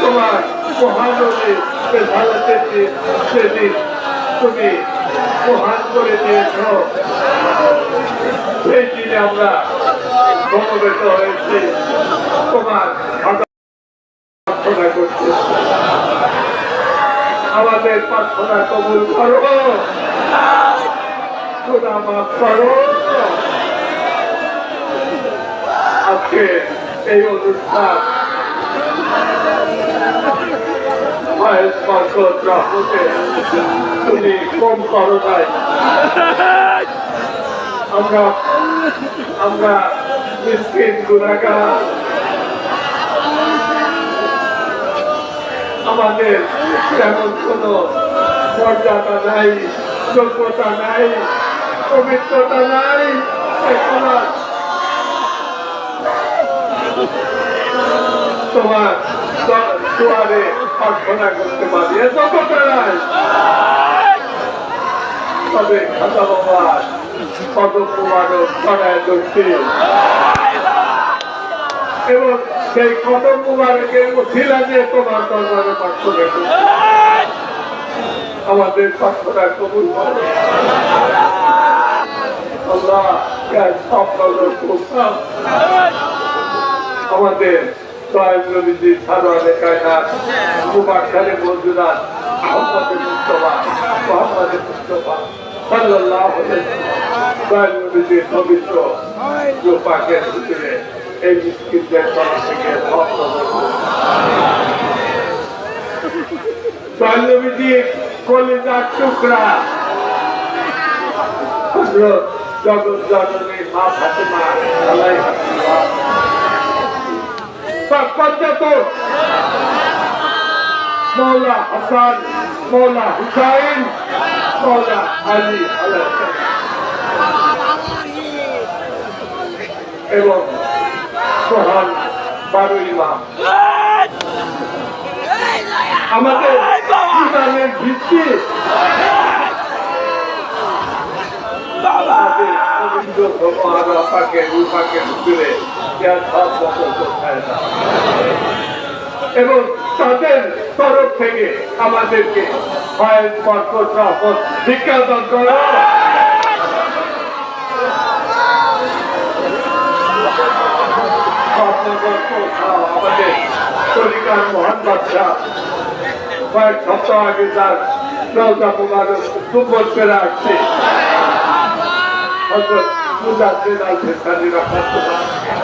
তোমার মহানবী বেসালাতের দিন সেদিন তুমি মহান করে দিয়েছ, সেই দিনে আমরা সমবেত হয়েছি। তোমার আমাদের প্রার্থনা কবুল করো। খোদা মাফ করো। আজকে এই অনুষ্ঠান মায়ের বরকত রহমতে তুমি কম করো নাই আমরা আমরা মিসকিন গুণাগার আমাদের তেমন কোনো মর্যাদা নাই, যোগ্যতা নাই, পবিত্রতা নাই এখন তোমার দুয়ারে প্রার্থনা করতে পারি। এ যোগ্যতা তবে খাতা বাবার পদ প্রমাণক ছড়ায় এবং সেই কদম মুবারকের উঠিলা দিয়ে তোমার দরবারে প্রার্থনা করছি। আমাদের প্রার্থনা কবুল করো। আল্লাহ সব আমাদের দয়াল নবীজি সারোয়ারে কায়নাত মুবারকারে মজুদার মোহাম্মদ মুস্তফা মোহাম্মদ মুস্তফা সাল্লাল্লাহু আলাইহি দয়াল নবীজির জগৎ জননী মা ফাতেমা আলাইহিস সালাম মৌলা হাসান মৌলা হুসাইন মৌলা আলী এবং সোহান বারো ইমাম আমাদের ইমামের ভিত্তি আমাদের ভগবান আপাকে রূপাকে তুলে এবং তাদের তরফ থেকে আমাদেরকে বিজ্ঞাপন করা আমাদের মহান আগে তার রাহমাতুল্লাহ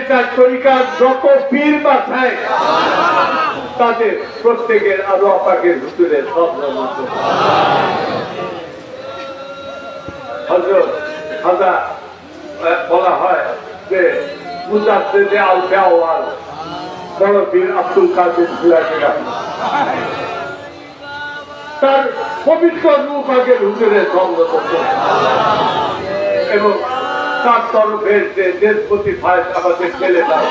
চার তরিকার যত পীর বাছায় তাদের প্রত্যেকের আরও আপাকের ভিতরে সব বলা হয় যে আব্দুল কাদের তার পবিত্র রূপ আগে হুজুরের সঙ্গ করতে এবং তার তরফের দেশপতি ফায়দ আমাদের ছেলে তার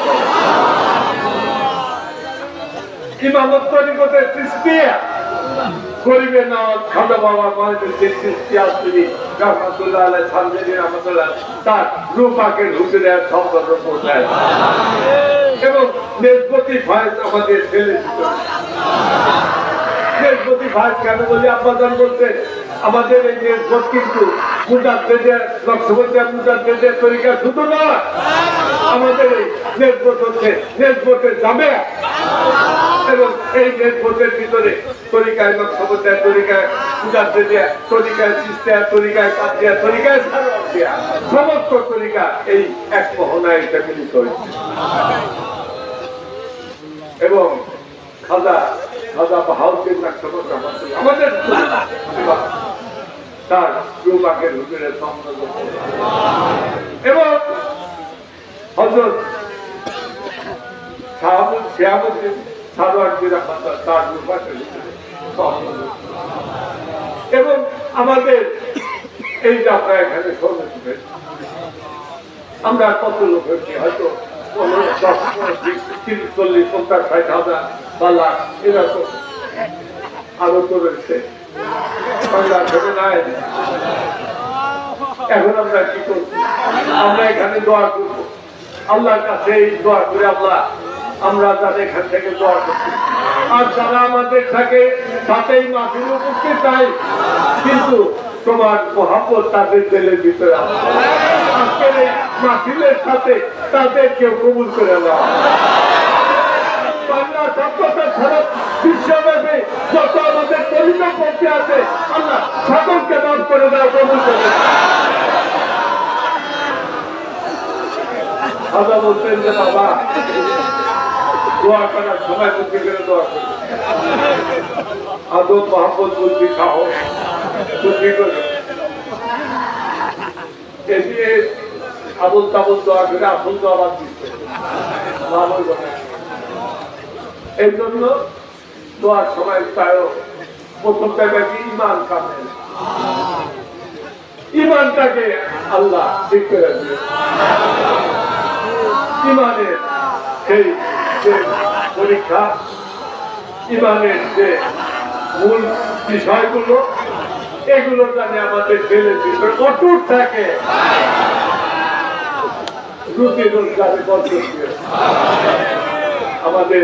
সঙ্গ করতে এবং দেশপতি ফায়দ আমাদের দেশপতি ভাই কেন এই যে কিন্তু আমাদের এই নেট হচ্ছে এবং এই নেট ভোটের ভিতরে তরিকায় লক্ষ্যবর্তী তরিকায় দেশে তরিকায় সমস্ত তরিকা এই এক মোহনায় এবং খাজা খাজা বাহাউদ্দিন নাকশবন্দ আমাদের তার হুজুরের সম্মান এবং হজরত তার এবং আমাদের এই যে আমরা এখানে আমরা কত লোক হয়েছি হয়তো চল্লিশ, পঞ্চাশ, ষাট হাজার বা লাখ এরকম আরও তো রয়েছে। এখন আমরা কি আমরা এখানে দোয়া আল্লাহর কাছে দোয়া করে আল্লাহ, আমরা যারা এখান থেকে দোয়া করছি। আর যারা আমাদের থাকে তাতেই উপস্থিত চাই কিন্তু তোমার মহাপত তাদের দিলের ভিতরে। আজকের এই মাহফিলের সাথে তাদের কেউ কবুল করে না বাংলা সভ্যতা ছাড়া বিশ্বব্যাপী যত দরিদ্র পক্ষে আছে। আল্লাহ সকলকে মাফ করে দাও, কবুল করে। দাদা বলতেন যে, বাবা, দোয়া করার সময় বুদ্ধি করে দোয়া করি। আদব মোহাম্মদ বুদ্ধি খাও, বুদ্ধি করে। এদিকে আবুল তাবুল দোয়া করে আসল দোয়া বাদ দিচ্ছে। এই জন্য দোয়ার সময় তার প্রথম ইমান কামেল ইমানটাকে আল্লাহ ঠিক করে ইমানের সেই পরীক্ষা, ইমানের যে মূল বিষয়গুলো, এগুলো জানে আমাদের ছেলের অটুট থাকে। আমাদের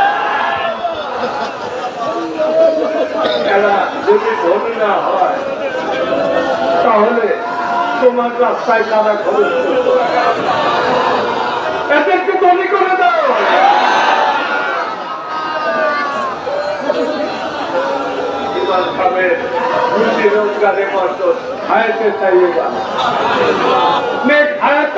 এরা যদি ধনী না হয় তাহলে তোমার রাস্তায় কারা খরচ? এদেরকে ধনী করে দাও রোজগারে মত খাইতে চাইয়েগা নেক হায়াত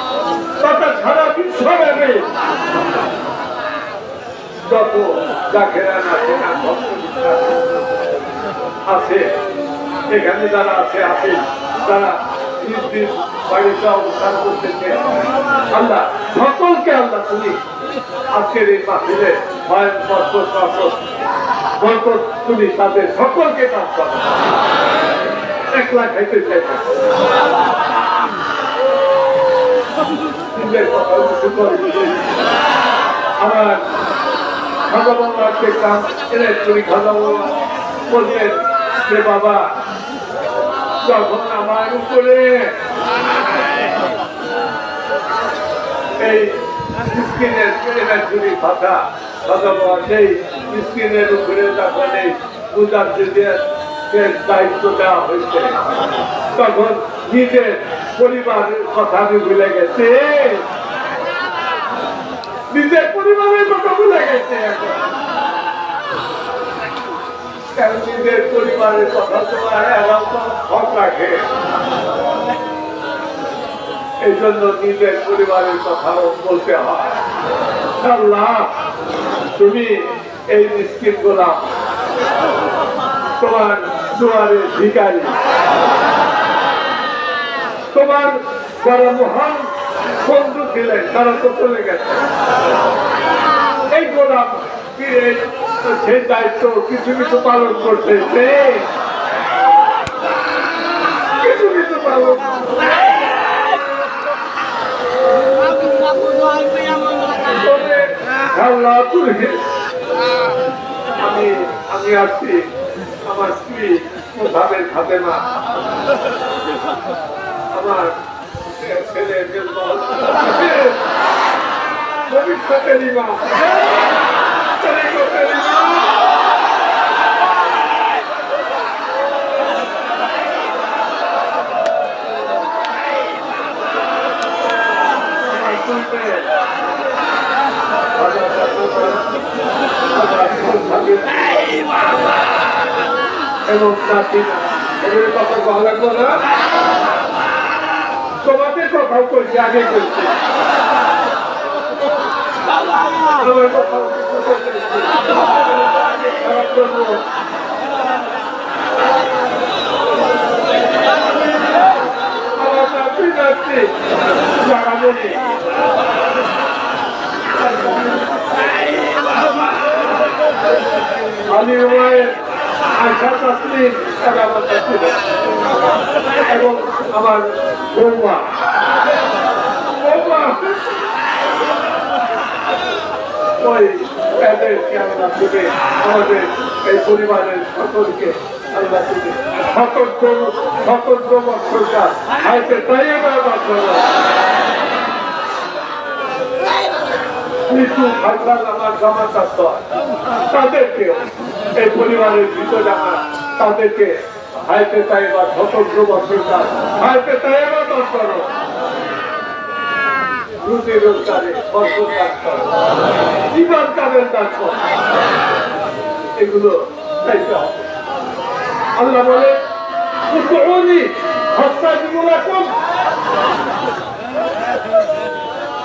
তথা সারা বিশ্ব ব্যাপী। যত জাকেরান আছে না আছে, এখানে যারা আছে আছে তারা নিজ নিজ বাড়িতে অবস্থান করতেছে আল্লাহ, সকলকে আল্লাহ তুমি আজকের এই মাসিলে ভয়ের কষ্ট কষ্ট বরকত তুমি তাদের সকলকে কাজ করো। দিনের কথা উঁচু করে আমার বাবা দেখলাম এনে তুমি খাজা বাবা বললেন যে বাবা, যখন আমার উপরে এই স্ক্রিনের এনার ঝুড়ি খাজা বাবা সেই স্ক্রিনের উপরে যখন এই পূজার দিতে দায়িত্ব দেওয়া হয়েছে, তখন নিজের পরিবারের কথা আমি ভুলে গেছে। নিজের পরিবারের কথা ভুলে গেছে নিজের পরিবারের কথা তো আর এরাও তো হক রাখে এই জন্য নিজের পরিবারের কথাও বলতে হয়। তোমার দুয়ারে ভিকারি তোমার যারা মহান বন্ধু ছিলেন তারা তো চলে গেছে। এই গোলাম ফিরে সে দায়িত্ব কিছু কিছু পালন করতেছে কিছু কিছু পালন আমি আমি আসছি আমার স্ত্রী মোসাবের খাতেমা আমার ছেলে ভবিষ্যতের ইমাম তরিকতের ইমাম আমার পূর্বে এবং নাতিনা এগুলো কথা ভালো লাগল না তোমাদের কথাও করছি আগে করছি করব। আমার আশা চাকরি আমার চাকরি এবং আমার বৌমা। আমাদের এই পরিবারের সকলকে আল্লাহ থেকে সতর্ক সতর্ক বছরটা বছর তাদেরকে, এই পরিবারের ভিতরে আমার তাদেরকে হাইতে তাই বা স্বতন্ত্র বছরটা হাইতে তাই বা বছর। দান করো। এগুলো চাইতে হবে। আল্লাহ বলে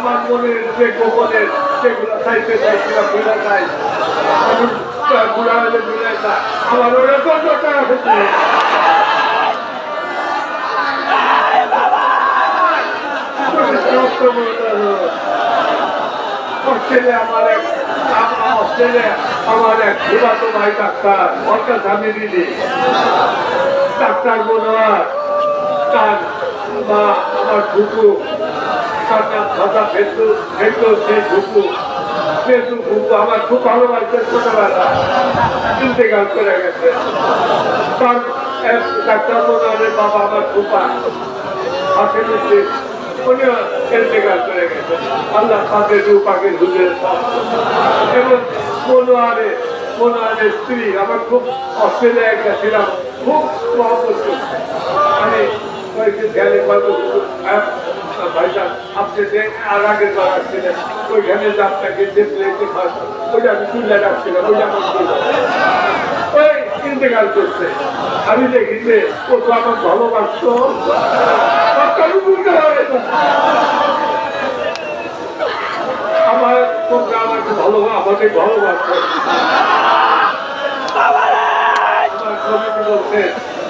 আমার মনের যে গোপনের যাই আমি বুড়া হলে ভুলে যা আমার ওরা এক অস্ট্রেলিয়া আমার এক ফুলাতো ভাই ডাক্তার, অর্থাৎ স্বামী দিদি। ডাক্তার মনোয়ার, তার মা, আমার ঢুকু ভাষা ফেসু ফেসু সে ঢুকু ফেসু ঢুকু আমার খুব ভালোবাসতে ছোটবেলা ইন্তেকাল করে গেছে এক ডাক্তার মনোয়ারের বাবা আমার খুপা হাসিন উদ্দিন উনিও ইন্তেকাল করে গেছে আল্লাহ তাদের রূপাকে হুজুরে এবং মনোয়ারে মনোয়ারের স্ত্রী আমার খুব অস্ট্রেলিয়ায় গেছিলাম খুব মহব্বত আমি কয়েকদিন ধ্যানে কত আমি আমার দেখি যে ও তো আমার ভালোবাসত। আমার তোমরা আমাকে ভালো, আমাকে ভালোবাসো। আমার কবিতা বলছে?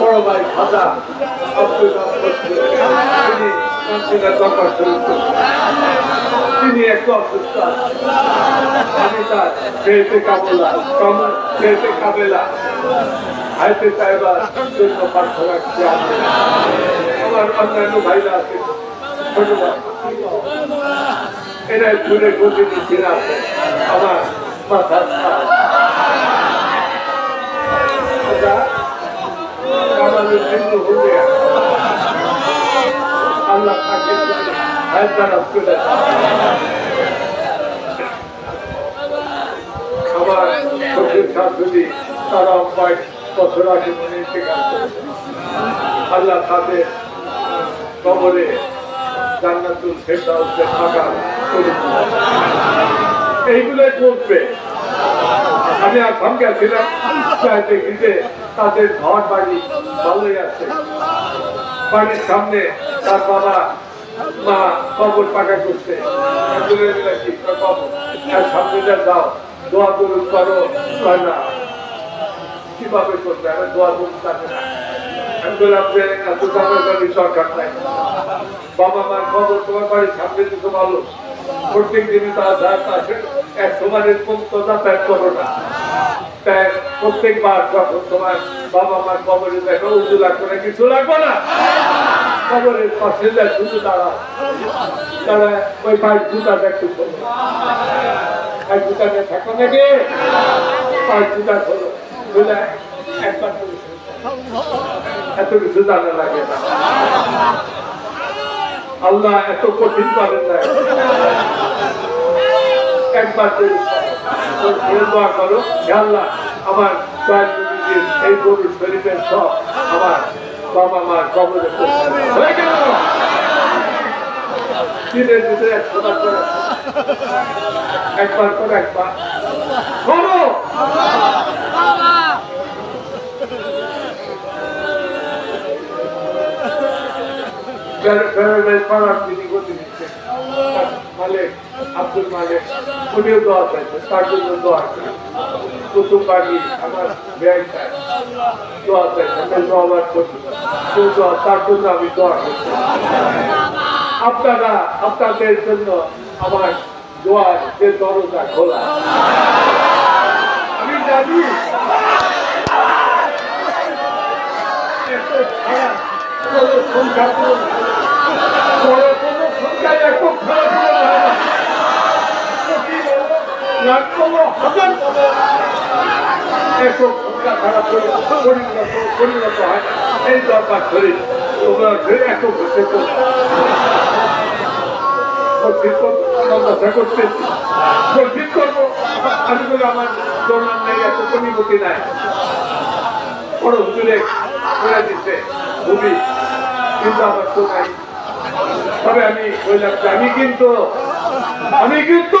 বড় ভাই খাজা আব্দুল তিনি মন্ত্রীরা দরকার শুরু তিনি একটু অসুস্থ। আমি তার খেয়েতে কাবলা কম খেয়েতে কাবেলা হাইতে সাহেবার জন্য প্রার্থনা। আমার অন্যান্য ভাইরা আছে ছোট ভাই এরা আছে আমার মাথার ছাদ। এটা হলে আল্লাহ করে আমার চোখের শাশুড়ি তারা কয়েক বছর আগে মনে আল্লাহ তাদের কবরে জান্নাতুল ফেরদাউসে থাকা এইগুলোই করবে আমি আর গেছিলাম তাই দেখি যে তাদের ঘর বাড়ি ভালোই আছে। বাড়ির সামনে তার বাবা, মা কবর পাকা করছে। সামনে যা যাও দোয়া দরুদ করো না। কীভাবে করবে? আমি দোয়া দরুদ জানি না। আমি সরকার নাই। বাবা মার তোমার বাড়ির সামনে প্রত্যেক আছে করো না। তাই প্রত্যেকবার যখন তোমার বাবা মার কবরে দেখো উঁচু লাগবে না কিছু লাগবে না? কবরের পাশে যায়, শুধু তারা ওই পায়ের থাকো নাকি? পায়ের জুতা খোলো খুলে একবার এত কিছু জানা লাগে না। আল্লাহ এত কঠিন করেন না। একবার করে তোর ছেলে দোয়া করো, হে আল্লাহ আমার এই গরুর শরীরের সব আমার বাবা মার কবরে। হয়ে গেল। দিনের ভিতরে পাড়ার তিনি গতি দিচ্ছে। মালিক আব্দুল মালিক। উনিও দোয়া চাইছে, তার জন্য দোয়া চাই কুতুব বাড়ি আমার দোয়া আমি দোয়া বার করছি তার জন্য আমি দোয়া করছি আপনারা আপনাদের জন্য আমার দোয়ার যে দরজা খোলা আমি জানি কোনো সংখ্যা হয় কোনো সংখ্যায় এত খারাপ পূরণ হয় না। কোটি বলো, লাখ করব। আমার জন্মার নেই বড় হুজুরে করে দিচ্ছে ভূমি, কিন্তু আমার তো নাই। তবে আমি বললাম আমি কিন্তু আমি কিন্তু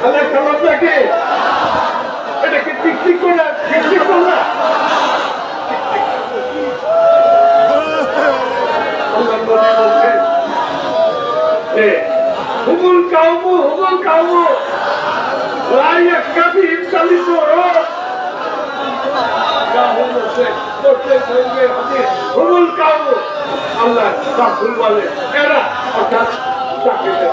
খেলা খেলার নাকি এটা কি টিকটিক করে টিকটিক করলা? নবী বলছেন হুমুল কাউমু হুমুল কাউমু লাই একটা বিম চালিত হুমুল কাউমু। আল্লাহ রাসূল বলে, এরা অর্থাৎ জাতিদের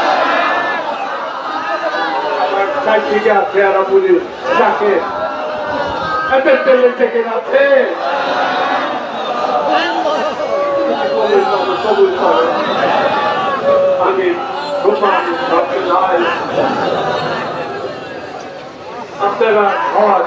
আমার চারদিকে আছে আর বলি যাকে আপনারা খাওয়া